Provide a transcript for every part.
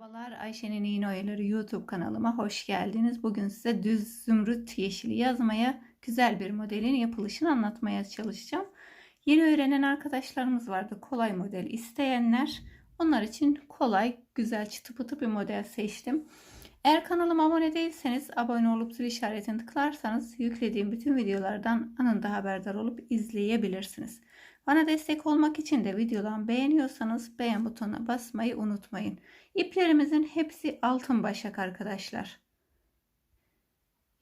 Merhabalar Ayşe'nin İğne Oyaları YouTube kanalıma hoş geldiniz. Bugün size düz zümrüt yeşili yazmaya güzel bir modelin yapılışını anlatmaya çalışacağım. Yeni öğrenen arkadaşlarımız vardı kolay model isteyenler. Onlar için kolay, güzel, çıtı pıtı bir model seçtim. Eğer kanalıma abone değilseniz abone olup zil işaretini tıklarsanız yüklediğim bütün videolardan anında haberdar olup izleyebilirsiniz. Bana destek olmak için de videodan beğeniyorsanız beğen butonuna basmayı unutmayın. İplerimizin hepsi altın başak arkadaşlar.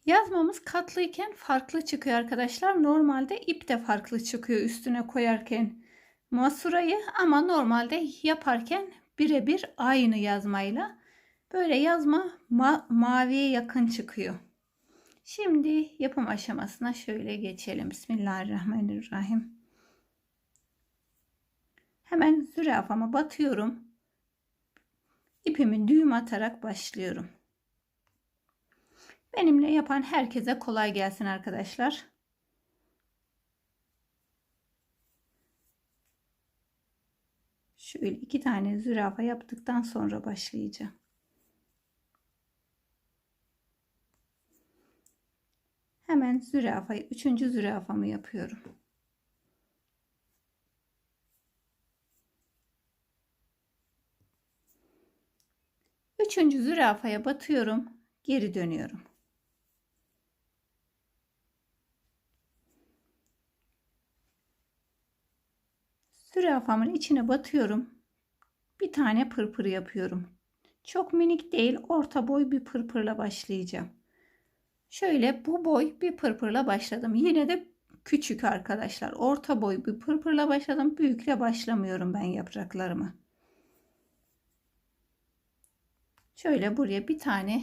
Yazmamız katlıyken farklı çıkıyor arkadaşlar. Normalde ip de farklı çıkıyor üstüne koyarken masurayı ama normalde yaparken birebir aynı yazmayla böyle yazma ma maviye yakın çıkıyor. Şimdi yapım aşamasına şöyle geçelim. Bismillahirrahmanirrahim. Hemen zürafama batıyorum. İpimi düğüm atarak başlıyorum. Benimle yapan herkese kolay gelsin arkadaşlar. Şöyle iki tane zürafa yaptıktan sonra başlayacağım. Hemen zürafayı, üçüncü zürafamı yapıyorum. Üçüncü zürafaya batıyorum. Geri dönüyorum. Zürafamın içine batıyorum. Bir tane pırpır yapıyorum. Çok minik değil, orta boy bir pırpırla başlayacağım. Şöyle bu boy bir pırpırla başladım. Yine de küçük arkadaşlar. Orta boy bir pırpırla başladım. Büyükle başlamıyorum ben yapraklarımı. Şöyle buraya bir tane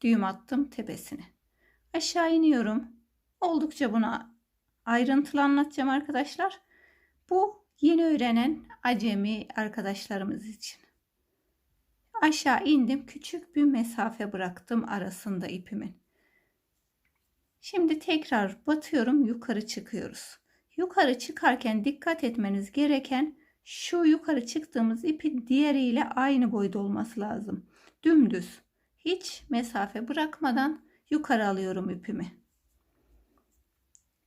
düğüm attım tepesine. Aşağı iniyorum. Oldukça buna ayrıntılı anlatacağım arkadaşlar. Bu yeni öğrenen acemi arkadaşlarımız için. Aşağı indim. Küçük bir mesafe bıraktım arasında ipimin. Şimdi tekrar batıyorum. Yukarı çıkıyoruz. Yukarı çıkarken dikkat etmeniz gereken şu yukarı çıktığımız ipin diğeriyle aynı boyda olması lazım dümdüz hiç mesafe bırakmadan yukarı alıyorum ipimi.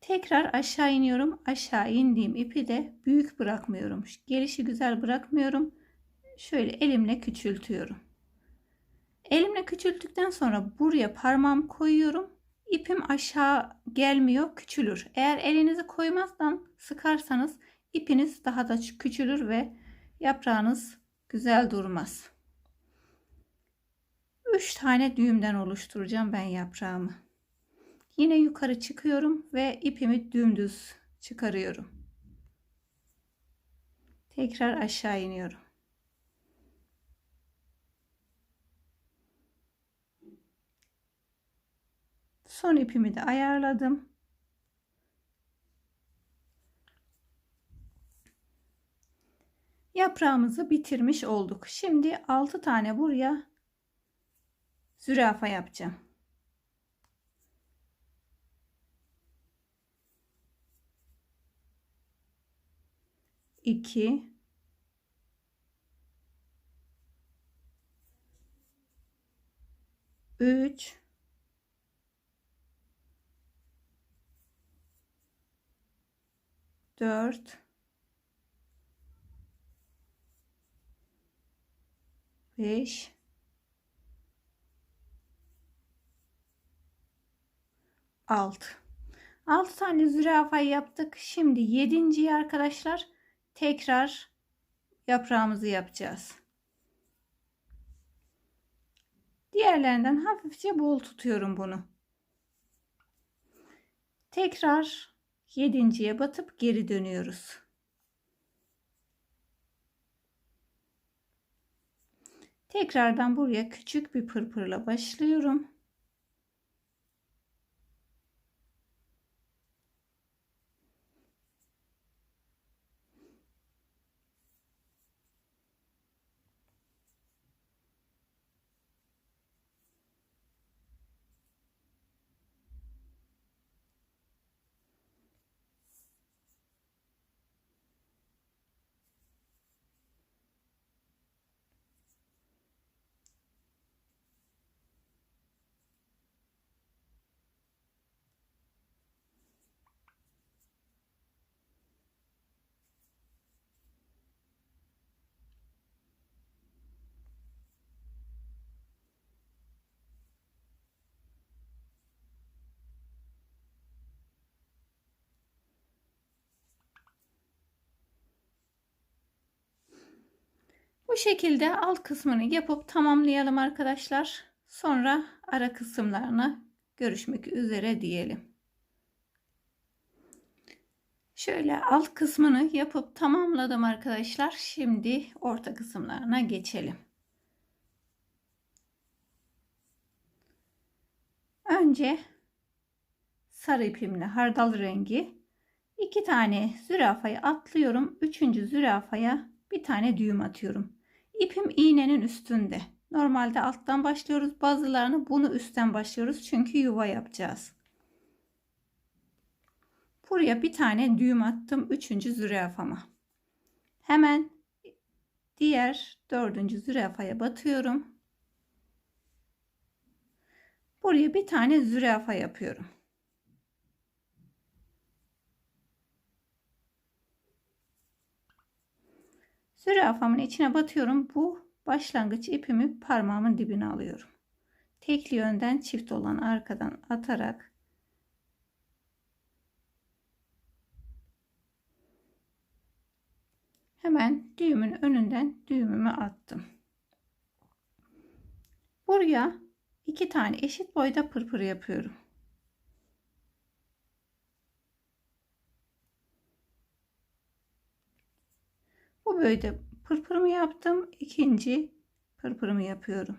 Tekrar aşağı iniyorum. Aşağı indiğim ipi de büyük bırakmıyorum. Gelişi güzel bırakmıyorum. Şöyle elimle küçültüyorum. Elimle küçülttükten sonra buraya parmağımı koyuyorum. İpim aşağı gelmiyor, küçülür. Eğer elinizi koymazdan sıkarsanız ipiniz daha da küçülür ve yaprağınız güzel durmaz. 3 tane düğümden oluşturacağım ben yaprağımı. Yine yukarı çıkıyorum ve ipimi dümdüz çıkarıyorum. Tekrar aşağı iniyorum. Son ipimi de ayarladım. Yaprağımızı bitirmiş olduk. Şimdi 6 tane buraya zürafa yapacağım. İki, üç, dört, beş, 6. 6 tane zürafa yaptık. Şimdi 7. arkadaşlar tekrar yaprağımızı yapacağız. Diğerlerinden hafifçe bol tutuyorum bunu. Tekrar 7.ye batıp geri dönüyoruz. Tekrardan buraya küçük bir pırpırla başlıyorum. Bu şekilde alt kısmını yapıp tamamlayalım arkadaşlar. Sonra ara kısımlarına görüşmek üzere diyelim. Şöyle alt kısmını yapıp tamamladım arkadaşlar. Şimdi orta kısımlarına geçelim. Önce sarı ipimle hardal rengi iki tane zürafayı atlıyorum. Üçüncü zürafaya bir tane düğüm atıyorum. İpim iğnenin üstünde. Normalde alttan başlıyoruz. Bazılarını bunu üstten başlıyoruz. Çünkü yuva yapacağız. Buraya bir tane düğüm attım. Üçüncü zürafama. Hemen diğer dördüncü zürafaya batıyorum. Buraya bir tane zürafa yapıyorum. Zürafamın içine batıyorum. Bu başlangıç ipimi parmağımın dibine alıyorum. Tekli yönden çift olan arkadan atarak hemen düğümün önünden düğümümü attım. Buraya iki tane eşit boyda pırpır yapıyorum. Bu böyle pırpırımı yaptım. İkinci pırpırımı yapıyorum.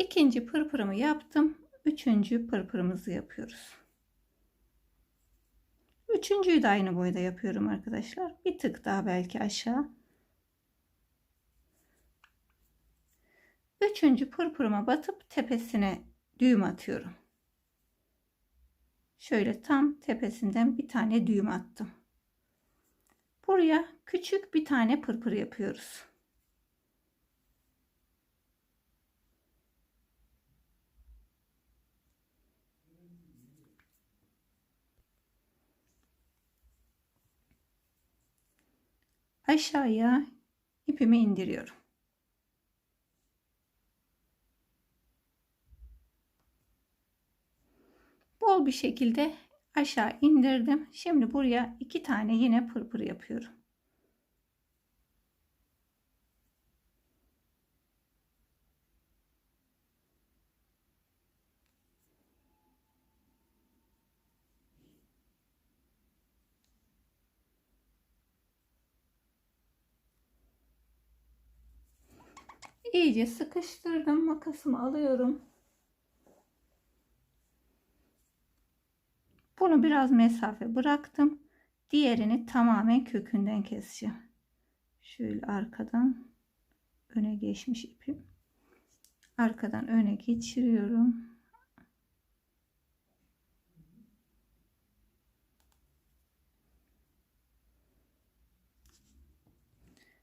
İkinci pırpırımı yaptım. Üçüncü pırpırımızı yapıyoruz. Üçüncüyü de aynı boyda yapıyorum arkadaşlar. Bir tık daha belki aşağı. Üçüncü pırpırıma batıp tepesine düğüm atıyorum. Şöyle tam tepesinden bir tane düğüm attım. Buraya küçük bir tane pırpır yapıyoruz. Aşağıya ipimi indiriyorum. Bol bir şekilde aşağı indirdim. Şimdi buraya iki tane yine pırpır yapıyorum. İyice sıkıştırdım. Makasımı alıyorum. Biraz mesafe bıraktım. Diğerini tamamen kökünden keseceğim. Şöyle arkadan öne geçmiş ipim. Arkadan öne geçiriyorum.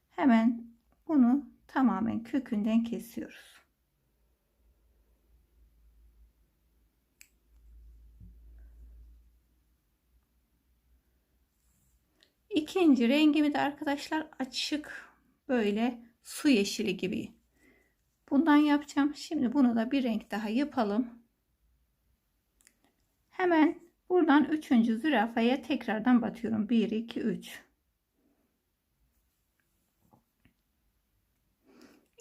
Hemen bunu tamamen kökünden kesiyoruz. İkinci rengimi de arkadaşlar açık böyle su yeşili gibi. Bundan yapacağım. Şimdi bunu da bir renk daha yapalım. Hemen buradan üçüncü zürafaya tekrardan batıyorum. 1 2 3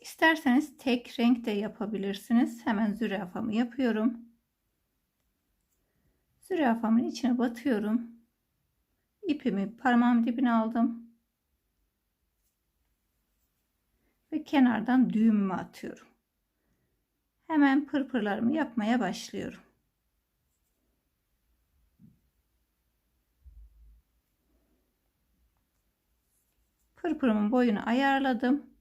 İsterseniz tek renk de yapabilirsiniz. Hemen zürafamı yapıyorum. Zürafamın içine batıyorum ipimi parmağım dibine aldım. Ve kenardan düğümümü atıyorum. Hemen pırpırlarımı yapmaya başlıyorum. Pırpırımın boyunu ayarladım.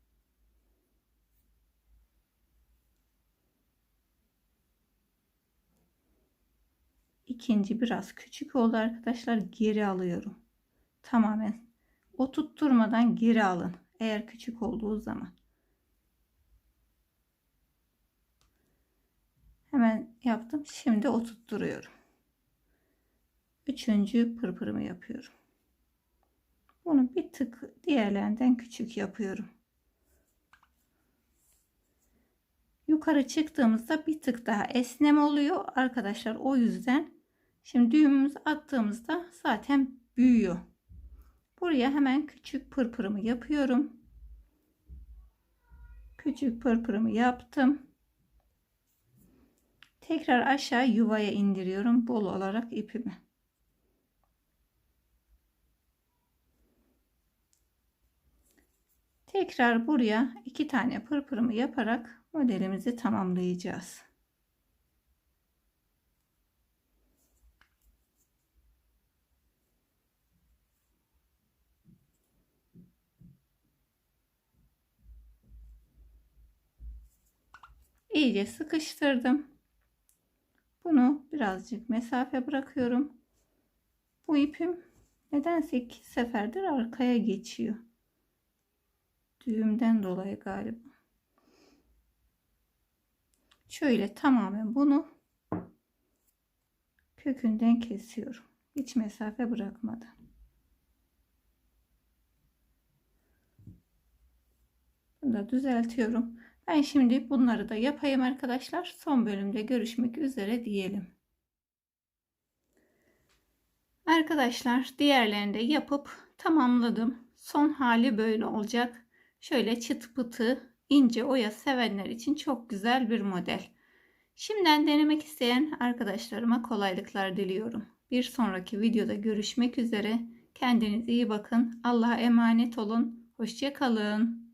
İkinci biraz küçük oldu arkadaşlar geri alıyorum. Tamamen o tutturmadan geri alın eğer küçük olduğu zaman. Hemen yaptım şimdi o tutturuyorum üçüncü pırpırımı yapıyorum. Bunu bir tık diğerlerinden küçük yapıyorum. Yukarı çıktığımızda bir tık daha esnem oluyor. Arkadaşlar o yüzden Şimdi düğümümüzü attığımızda zaten büyüyor. Buraya hemen küçük pırpırımı yapıyorum. Küçük pırpırımı yaptım. Tekrar aşağı yuvaya indiriyorum bol olarak ipimi. Tekrar buraya iki tane pırpırımı yaparak modelimizi tamamlayacağız. İyice sıkıştırdım. Bunu birazcık mesafe bırakıyorum. Bu ipim nedense iki seferdir arkaya geçiyor. Düğümden dolayı galiba. Şöyle tamamen bunu kökünden kesiyorum. Hiç mesafe bırakmadan. Bunu da düzeltiyorum. Ben şimdi bunları da yapayım arkadaşlar. Son bölümde görüşmek üzere diyelim. Arkadaşlar diğerlerini de yapıp tamamladım. Son hali böyle olacak. Şöyle çıt pıtı ince oya sevenler için çok güzel bir model. Şimdiden denemek isteyen arkadaşlarıma kolaylıklar diliyorum. Bir sonraki videoda görüşmek üzere. Kendinize iyi bakın. Allah'a emanet olun. Hoşçakalın.